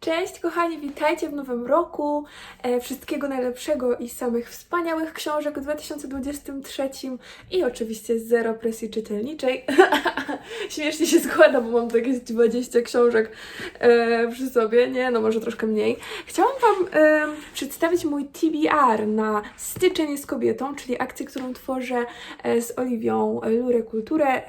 Cześć kochani, witajcie w nowym roku. E, wszystkiego najlepszego i samych wspaniałych książek w 2023 i oczywiście zero presji czytelniczej. Śmiesznie się składa, bo mam tu jakieś 20 książek e, przy sobie, nie, no może troszkę mniej. Chciałam Wam e, przedstawić mój TBR na Styczeń z kobietą, czyli akcję, którą tworzę z Oliwią Lurę Kulturę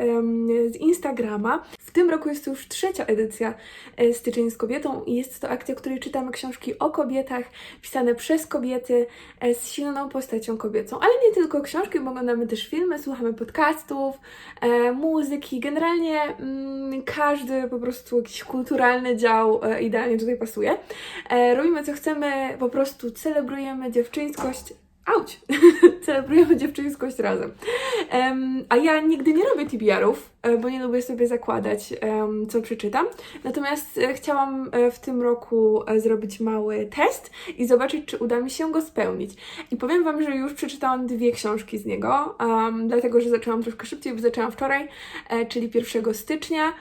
z Instagrama. W tym roku jest to już trzecia edycja e, Styczeń z kobietą i jest to akcja, w której czytamy książki o kobietach, pisane przez kobiety, e, z silną postacią kobiecą. Ale nie tylko książki, bo oglądamy też filmy, słuchamy podcastów, e, muzyki, generalnie mm, każdy po prostu jakiś kulturalny dział e, idealnie tutaj pasuje. E, robimy co chcemy, po prostu celebrujemy dziewczyńskość. Auć! celebrujemy dziewczyńskość razem. Em, a ja nigdy nie robię TBR-ów, e, bo nie lubię sobie zakładać, co przeczytam. Natomiast e, chciałam e, w tym roku e, zrobić mały test i zobaczyć, czy uda mi się go spełnić. I powiem Wam, że już przeczytałam dwie książki z niego, dlatego że zaczęłam troszkę szybciej, bo zaczęłam wczoraj, e, czyli 1 stycznia.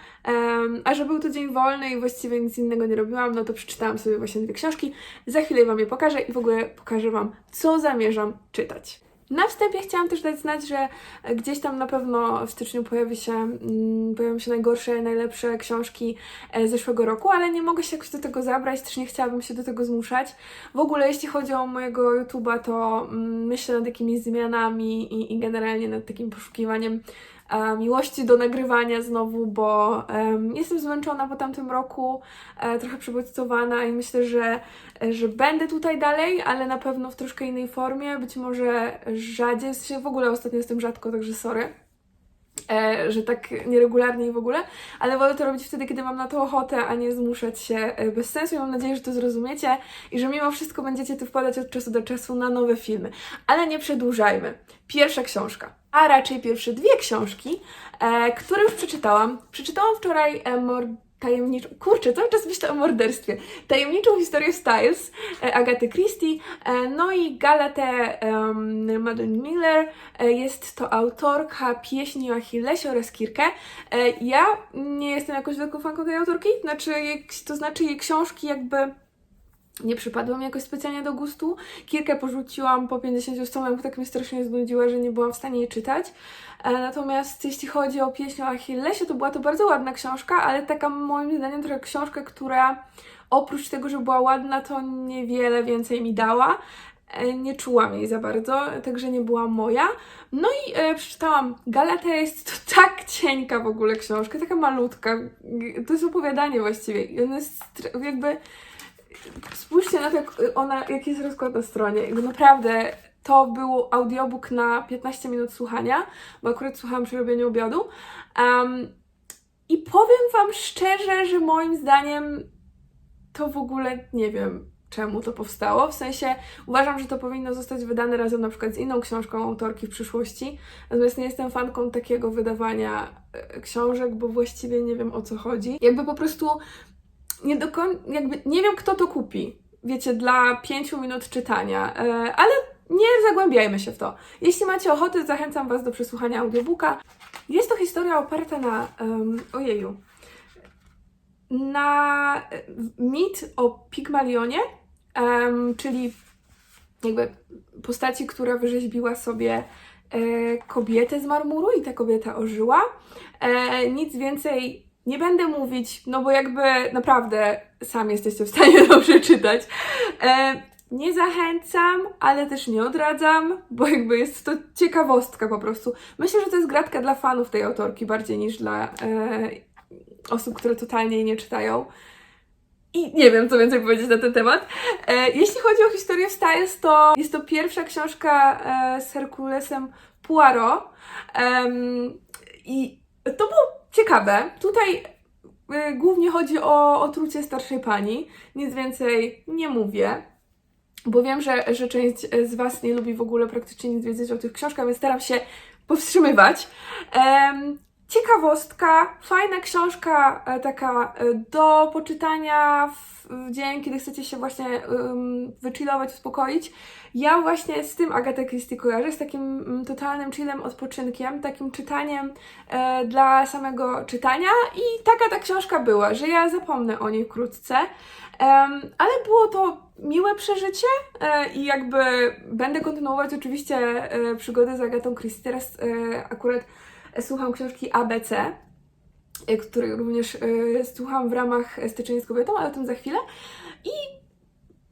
A że był to dzień wolny i właściwie nic innego nie robiłam, no to przeczytałam sobie właśnie dwie książki. Za chwilę Wam je pokażę i w ogóle pokażę Wam, co zamierzam czytać. Na wstępie chciałam też dać znać, że gdzieś tam na pewno w styczniu pojawi się, mm, pojawią się najgorsze, najlepsze książki e, zeszłego roku, ale nie mogę się jakoś do tego zabrać, też nie chciałabym się do tego zmuszać. W ogóle jeśli chodzi o mojego YouTube'a, to mm, myślę nad jakimiś zmianami i, i generalnie nad takim poszukiwaniem miłości do nagrywania znowu, bo em, jestem zmęczona po tamtym roku, e, trochę przebodźcowana i myślę, że, e, że będę tutaj dalej, ale na pewno w troszkę innej formie, być może rzadziej, sensie w ogóle ostatnio jestem rzadko, także sorry. E, że tak nieregularnie i w ogóle, ale wolę to robić wtedy, kiedy mam na to ochotę, a nie zmuszać się e, bez sensu. I mam nadzieję, że to zrozumiecie i że mimo wszystko będziecie tu wpadać od czasu do czasu na nowe filmy. Ale nie przedłużajmy. Pierwsza książka, a raczej pierwsze dwie książki, e, które już przeczytałam. Przeczytałam wczoraj e, mor- tajemniczą, kurczę, cały czas myślę o morderstwie, tajemniczą historię Styles e, Agaty Christie, no i Galatę um, Miller, jest to autorka pieśni o Achillesie oraz Kirkę. Ja nie jestem jakoś wielką fanką tej autorki, znaczy, to znaczy jej książki jakby nie przypadły mi jakoś specjalnie do gustu. Kirkę porzuciłam po 50 stronach, bo tak mnie strasznie znudziła, że nie byłam w stanie jej czytać. E, Natomiast jeśli chodzi o pieśń o Achillesie, to była to bardzo ładna książka, ale taka moim zdaniem trochę książka, która oprócz tego, że była ładna, to niewiele więcej mi dała. E, Nie czułam jej za bardzo, także nie była moja. No i e, przeczytałam Galatę, jest to tak cienka w ogóle książka, taka malutka. To jest opowiadanie właściwie. I jest jakby spójrzcie na to, jak ona, jaki jest rozkład na stronie. Naprawdę to był audiobook na 15 minut słuchania, bo akurat słuchałam przy robieniu obiadu. Um, I powiem Wam szczerze, że moim zdaniem to w ogóle nie wiem, czemu to powstało. W sensie uważam, że to powinno zostać wydane razem na przykład z inną książką autorki w przyszłości. Natomiast nie jestem fanką takiego wydawania e, książek, bo właściwie nie wiem o co chodzi. Jakby po prostu nie do jakby nie wiem, kto to kupi. Wiecie, dla pięciu minut czytania, e, ale nie zagłębiajmy się w to. Jeśli macie ochotę, zachęcam Was do przesłuchania audiobooka. Jest to historia oparta na, um, ojeju, na e, mit o Pigmalionie, em, czyli jakby postaci, która wyrzeźbiła sobie e, kobietę z marmuru i ta kobieta ożyła. E, nic więcej nie będę mówić, no bo jakby naprawdę sami jesteście w stanie to przeczytać. E, nie zachęcam, ale też nie odradzam, bo jakby jest to ciekawostka po prostu. Myślę, że to jest gratka dla fanów tej autorki bardziej niż dla e, osób, które totalnie jej nie czytają. I nie wiem, co więcej powiedzieć na ten temat. E, jeśli chodzi o historię Styles, to jest to pierwsza książka e, z Herkulesem Poirot. Em, I to było ciekawe. Tutaj y, głównie chodzi o otrucie starszej pani. Nic więcej nie mówię. Bo wiem, że, że część z Was nie lubi w ogóle praktycznie nic wiedzieć o tych książkach, więc staram się powstrzymywać. Em, ciekawostka, fajna książka, e, taka e, do poczytania w, dzień, kiedy chcecie się właśnie um, wychillować, uspokoić. Ja właśnie z tym Agatę Christie kojarzę, z takim mm, totalnym chillem, odpoczynkiem, takim czytaniem e, dla samego czytania i taka ta książka była, że ja zapomnę o niej wkrótce. Em, ale było to miłe przeżycie e, i jakby będę kontynuować oczywiście przygodę z Agatą Christie. Teraz akurat słucham książki ABC, e, której również e, słucham w ramach Styczeń z kobietą, ale o tym za chwilę. I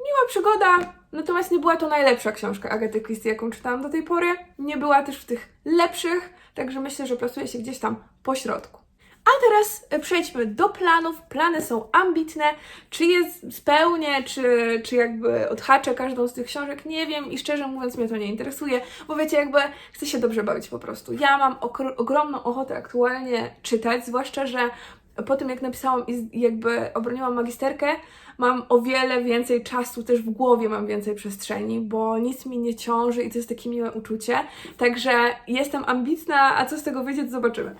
miła przygoda, natomiast nie była to najlepsza książka Agaty Christie, jaką czytałam do tej pory. Nie była też w tych lepszych, także myślę, że plasuje się gdzieś tam po środku. A teraz e, przejdźmy do planów. Plany są ambitne. Czy je spełnię, czy, czy jakby odhaczę każdą z tych książek, nie wiem i szczerze mówiąc mnie to nie interesuje, bo wiecie, jakby chcę się dobrze bawić po prostu. Ja mam ogromną ochotę aktualnie czytać, zwłaszcza, że po tym jak napisałam i z- jakby obroniłam magisterkę, mam o wiele więcej czasu, też w głowie mam więcej przestrzeni, bo nic mi nie ciąży i to jest takie miłe uczucie. Także jestem ambitna, a co z tego wyjdzie, to zobaczymy.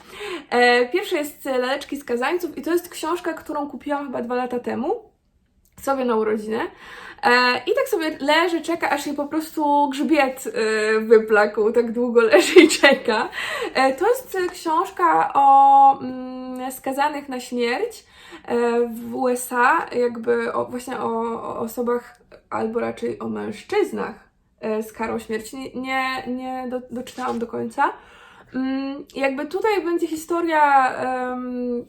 E, pierwsza jest Laleczki Skazańców i to jest książka, którą kupiłam chyba dwa lata temu sobie na urodziny. E, I tak sobie leży, czeka, aż jej po prostu grzbiet e, wyplakł, tak długo leży i czeka. E, to jest książka o mm, skazanych na śmierć e, w USA, jakby o, właśnie o, osobach, albo raczej o mężczyznach z karą śmierci. Nie, nie, nie do, doczytałam do końca. Mm, Jakby tutaj będzie historia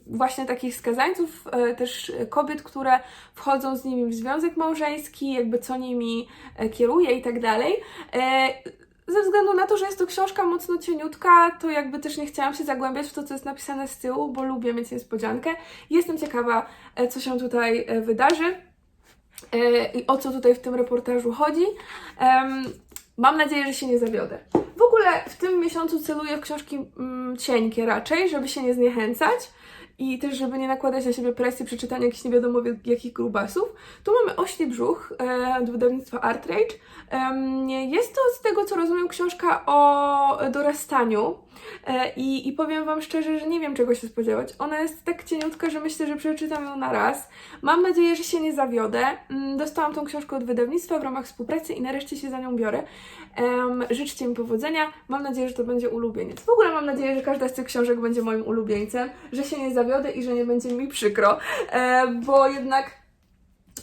właśnie takich skazańców, e, też kobiet, które wchodzą z nimi w związek małżeński, jakby co nimi e, kieruje i tak dalej. E, Ze względu na to, że jest to książka mocno cieniutka, to jakby też nie chciałam się zagłębiać w to, co jest napisane z tyłu, bo lubię mieć niespodziankę. Jestem ciekawa, co się tutaj wydarzy i o co tutaj w tym reportażu chodzi. Mam nadzieję, że się nie zawiodę. W ogóle w tym miesiącu celuję w książki mm, cienkie raczej, żeby się nie zniechęcać i też, żeby nie nakładać na siebie presji przeczytania jakichś nie wiadomo jakich grubasów. Tu mamy Ośli Brzuch e, od wydawnictwa Art Rage. Em, jest to, z tego co rozumiem, książka o dorastaniu e, i, i powiem Wam szczerze, że nie wiem czego się spodziewać. Ona jest tak cieniutka, że myślę, że przeczytam ją na raz. Mam nadzieję, że się nie zawiodę. Mm, Dostałam tą książkę od wydawnictwa w ramach współpracy i nareszcie się za nią biorę. Em, życzcie mi powodzenia. Mam nadzieję, że to będzie ulubieniec. W ogóle mam nadzieję, że każda z tych książek będzie moim ulubieńcem, że się nie zawiodę i że nie będzie mi przykro, e, bo jednak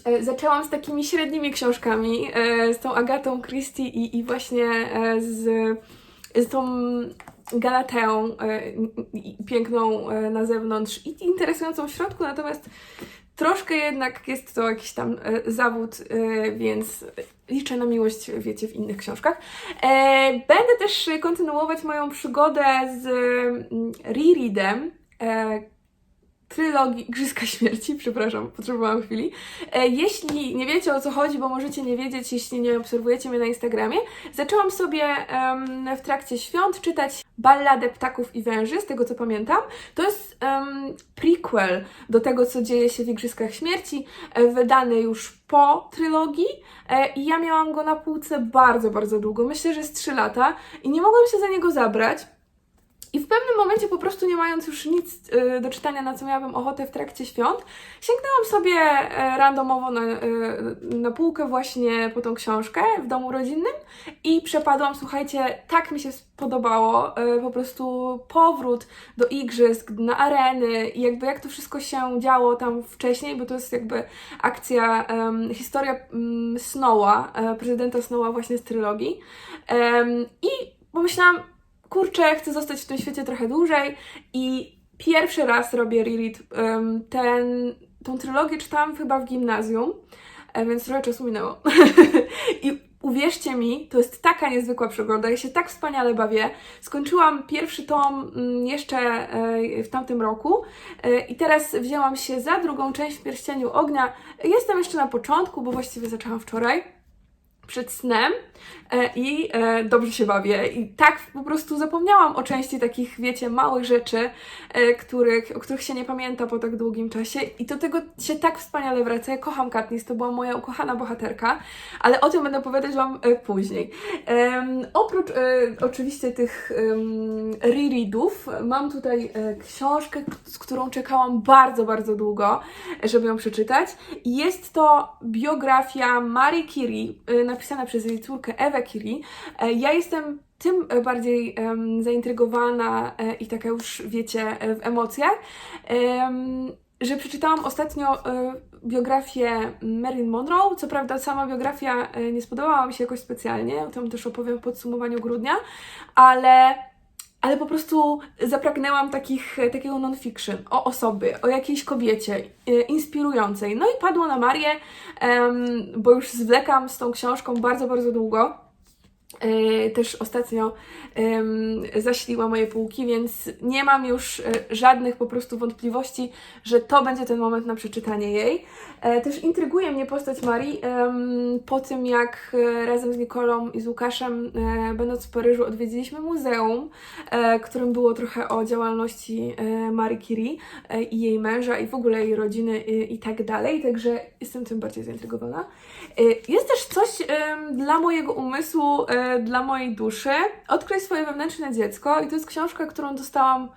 e, zaczęłam z takimi średnimi książkami, e, z tą Agatą Christie i, i właśnie e, z, z tą Galateą piękną e, na zewnątrz i interesującą w środku, natomiast troszkę jednak jest to jakiś tam e, zawód, e, więc liczę na miłość, wiecie, w innych książkach. Będę też kontynuować moją przygodę z mm, rereadem trylogii Igrzyska Śmierci, przepraszam, potrzebowałam chwili. E, Jeśli nie wiecie o co chodzi, bo możecie nie wiedzieć, jeśli nie obserwujecie mnie na Instagramie, zaczęłam sobie em, w trakcie świąt czytać Balladę Ptaków i Węży, z tego co pamiętam. To jest em, prequel do tego, co dzieje się w Igrzyskach Śmierci, e, wydany już po trylogii e, i ja miałam go na półce bardzo, bardzo długo, myślę, że z 3 lata i nie mogłam się za niego zabrać. I w pewnym momencie, po prostu nie mając już nic y, do czytania, na co miałabym ochotę w trakcie świąt, sięgnęłam sobie e, randomowo na, e, na półkę właśnie po tą książkę w domu rodzinnym i przepadłam, słuchajcie, tak mi się spodobało, e, po prostu powrót do igrzysk, na areny i jakby jak to wszystko się działo tam wcześniej, bo to jest jakby akcja, em, historia um, Snowa, prezydenta Snowa właśnie z trylogii. Em, i pomyślałam, kurczę, chcę zostać w tym świecie trochę dłużej i pierwszy raz robię reread. Ten, tą trylogię czytałam chyba w gimnazjum, e, więc trochę czasu minęło. I uwierzcie mi, to jest taka niezwykła przygoda, ja się tak wspaniale bawię. Skończyłam pierwszy tom mm, jeszcze e, w tamtym roku e, i teraz wzięłam się za drugą część w Pierścieniu Ognia. Jestem jeszcze na początku, bo właściwie zaczęłam wczoraj. Przed snem e, i e, dobrze się bawię. I tak po prostu zapomniałam o części takich, wiecie, małych rzeczy, e, których, o których się nie pamięta po tak długim czasie. I do tego się tak wspaniale wraca. Ja kocham Katniss, to była moja ukochana bohaterka, ale o tym będę opowiadać Wam później. Oprócz oczywiście tych um, rereadów, mam tutaj książkę, z którą czekałam bardzo, bardzo długo, żeby ją przeczytać. Jest to biografia Marie Curie, napisana przez jej córkę Ewę Curie. Ja jestem tym bardziej em, zaintrygowana e, i taka już, wiecie, e, w emocjach, em, że przeczytałam ostatnio e, biografię Marilyn Monroe. Co prawda sama biografia nie spodobała mi się jakoś specjalnie, o tym też opowiem w podsumowaniu grudnia, ale ale po prostu zapragnęłam takich, takiego non-fiction o osoby, o jakiejś kobiecie e, inspirującej. No i padło na Marię, bo już zwlekam z tą książką bardzo, bardzo długo. E, Też ostatnio em, zaśliła moje półki, więc nie mam już e, żadnych po prostu wątpliwości, że to będzie ten moment na przeczytanie jej. E, Też intryguje mnie postać Marii po tym, jak razem z Nikolą i z Łukaszem, będąc w Paryżu, odwiedziliśmy muzeum, którym było trochę o działalności Marii Curie i jej męża i w ogóle jej rodziny i, tak dalej, także jestem tym bardziej zaintrygowana. Jest też coś dla mojego umysłu, dla mojej duszy. Odkryj swoje wewnętrzne dziecko i to jest książka, którą dostałam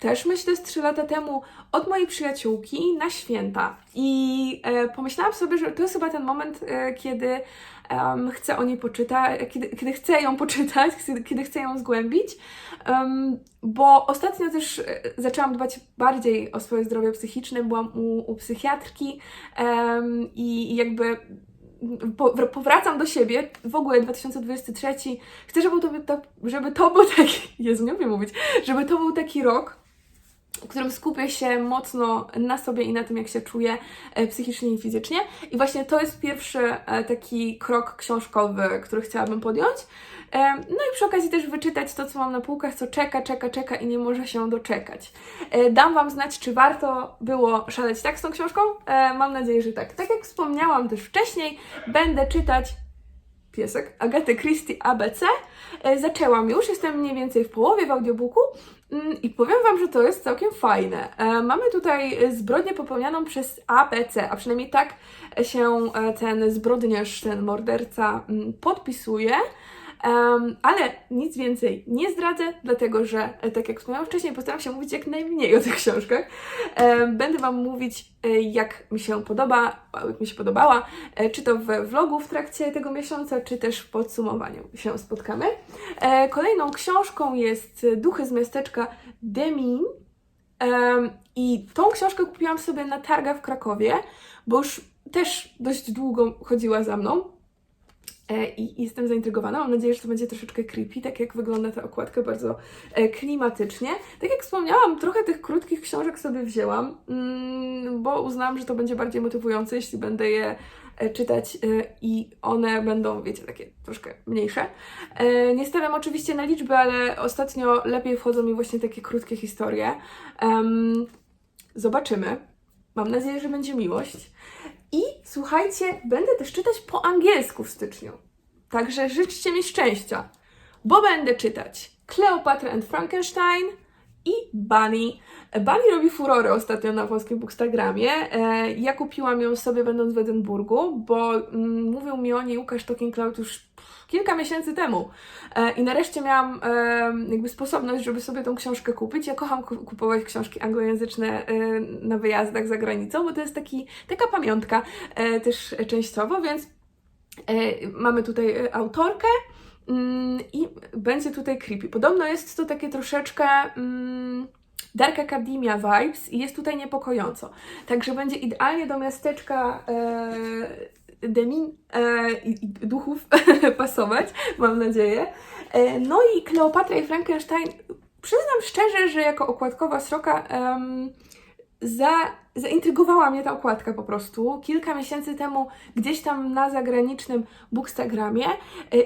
też myślę z 3 lata temu od mojej przyjaciółki na święta. I e, pomyślałam sobie, że to jest chyba ten moment, e, kiedy em, chcę o niej poczytać, kiedy, kiedy chcę ją poczytać, kiedy, kiedy chcę ją zgłębić. Em, bo ostatnio też e, zaczęłam dbać bardziej o swoje zdrowie psychiczne, byłam u, u psychiatrki em, i i jakby powracam do siebie, w ogóle 2023, chcę, żeby to, to, żeby to był taki, Jezu, nie umiem mówić, żeby to był taki rok, w którym skupię się mocno na sobie i na tym, jak się czuję e, psychicznie i fizycznie. I właśnie to jest pierwszy e, taki krok książkowy, który chciałabym podjąć. E, No i przy okazji też wyczytać to, co mam na półkach, co czeka, czeka, czeka i nie może się doczekać. Dam Wam znać, czy warto było szaleć tak z tą książką. Mam nadzieję, że tak. Tak jak wspomniałam też wcześniej, będę czytać piesek Agaty Christie ABC. E, Zaczęłam już, jestem mniej więcej w połowie w audiobooku mm, i powiem Wam, że to jest całkiem fajne. E, Mamy tutaj zbrodnię popełnianą przez ABC, a przynajmniej tak się e, ten zbrodniarz, ten morderca mm, podpisuje. Em, ale nic więcej nie zdradzę, dlatego że, e, tak jak wspomniałam wcześniej, postaram się mówić jak najmniej o tych książkach. Em, będę Wam mówić, e, jak mi się podoba, jak mi się podobała, e, czy to we vlogu w trakcie tego miesiąca, czy też w podsumowaniu się spotkamy. E, Kolejną książką jest Duchy z miasteczka Demin. Em, I tą książkę kupiłam sobie na targach w Krakowie, bo już też dość długo chodziła za mną. E, I jestem zaintrygowana. Mam nadzieję, że to będzie troszeczkę creepy, tak jak wygląda ta okładka, bardzo e, klimatycznie. Tak jak wspomniałam, trochę tych krótkich książek sobie wzięłam, mm, bo uznałam, że to będzie bardziej motywujące, jeśli będę je e, czytać i one będą, wiecie, takie troszkę mniejsze. Nie stawiam oczywiście na liczby, ale ostatnio lepiej wchodzą mi właśnie takie krótkie historie. Zobaczymy. Mam nadzieję, że będzie miłość. I słuchajcie, będę też czytać po angielsku w styczniu. Także życzcie mi szczęścia, bo będę czytać Cleopatra and Frankenstein i Bunny. Bunny robi furorę ostatnio na włoskim Bookstagramie. E, Ja kupiłam ją sobie będąc w Edynburgu, bo mm, mówił mi o niej Łukasz Talking Cloud już kilka miesięcy temu. E, I nareszcie miałam jakby sposobność, żeby sobie tą książkę kupić. Ja kocham ku- kupować książki anglojęzyczne e, na wyjazdach za granicą, bo to jest taki, taka pamiątka też częściowo, więc mamy tutaj autorkę i będzie tutaj creepy. Podobno jest to takie troszeczkę mm, Dark Academia vibes i jest tutaj niepokojąco. Także będzie idealnie do miasteczka e, Demin e, duchów pasować, mam nadzieję. E, no i Kleopatra i Frankenstein, przyznam szczerze, że jako okładkowa sroka za, zaintrygowała mnie ta okładka po prostu. Kilka miesięcy temu gdzieś tam na zagranicznym Bookstagramie. E,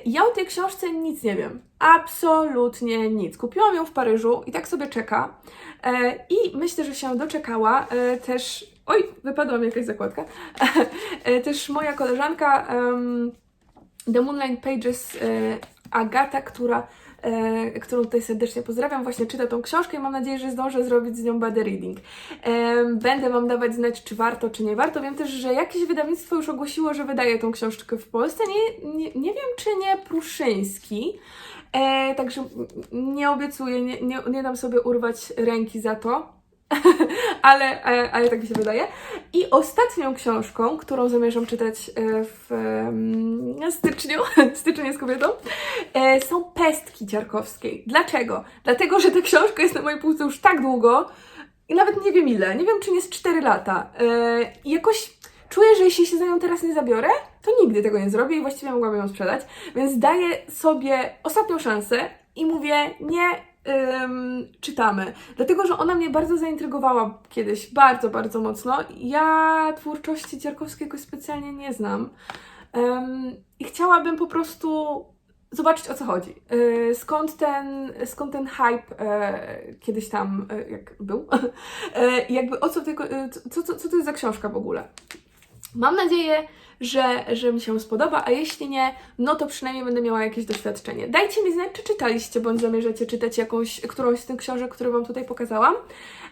Ja o tej książce nic nie wiem. Absolutnie nic. Kupiłam ją w Paryżu i tak sobie czeka. E, I myślę, że się doczekała. E, Też. Oj, wypadła mi jakaś zakładka. Też moja koleżanka. em, The Moonlight Pages Agata, która, którą tutaj serdecznie pozdrawiam, właśnie czyta tą książkę i mam nadzieję, że zdążę zrobić z nią body reading. E, będę Wam dawać znać, czy warto, czy nie warto. Wiem też, że jakieś wydawnictwo już ogłosiło, że wydaje tą książkę w Polsce. Nie, nie, nie wiem, czy nie Pruszyński. E, także nie obiecuję, nie, nie, nie dam sobie urwać ręki za to. ale, ale, tak mi się wydaje. I ostatnią książką, którą zamierzam czytać e, w em, styczniu, styczeń jest kobietą, e, są Pestki Ciarkowskiej. Dlaczego? Dlatego, że ta książka jest na mojej półce już tak długo i nawet nie wiem ile, nie wiem czy nie z 4 lata. E, I jakoś czuję, że jeśli się za nią teraz nie zabiorę, to nigdy tego nie zrobię i właściwie mogłabym ją sprzedać. Więc daję sobie ostatnią szansę i mówię, nie czytamy. Dlatego, że ona mnie bardzo zaintrygowała kiedyś, bardzo, bardzo mocno. Ja twórczości Ciarkowskiej jakoś specjalnie nie znam. Ym, I chciałabym po prostu zobaczyć o co chodzi. Yy, skąd, ten, skąd ten hype yy, kiedyś tam, yy, jak był, yy, jakby o co, yy, co, co, co to jest za książka w ogóle. Mam nadzieję, że, że mi się spodoba, a jeśli nie, no to przynajmniej będę miała jakieś doświadczenie. Dajcie mi znać, czy czytaliście, bądź zamierzacie czytać jakąś, którąś z tych książek, które Wam tutaj pokazałam.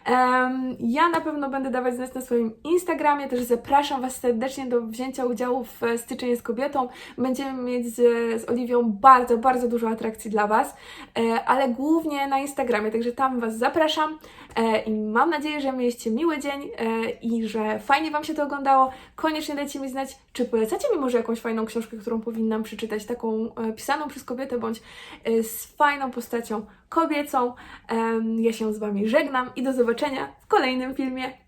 Em, ja na pewno będę dawać znać na swoim Instagramie, też zapraszam Was serdecznie do wzięcia udziału w e, Styczeń z kobietą. Będziemy mieć z, z Oliwią bardzo, bardzo dużo atrakcji dla Was, e, ale głównie na Instagramie, także tam Was zapraszam e, i mam nadzieję, że mieliście miły dzień e, i że fajnie Wam się to oglądało. Koniecznie dajcie mi znać, czy polecacie mi może jakąś fajną książkę, którą powinnam przeczytać, taką e, pisaną przez kobietę, bądź e, z fajną postacią kobiecą. Ja się z Wami żegnam i do zobaczenia w kolejnym filmie.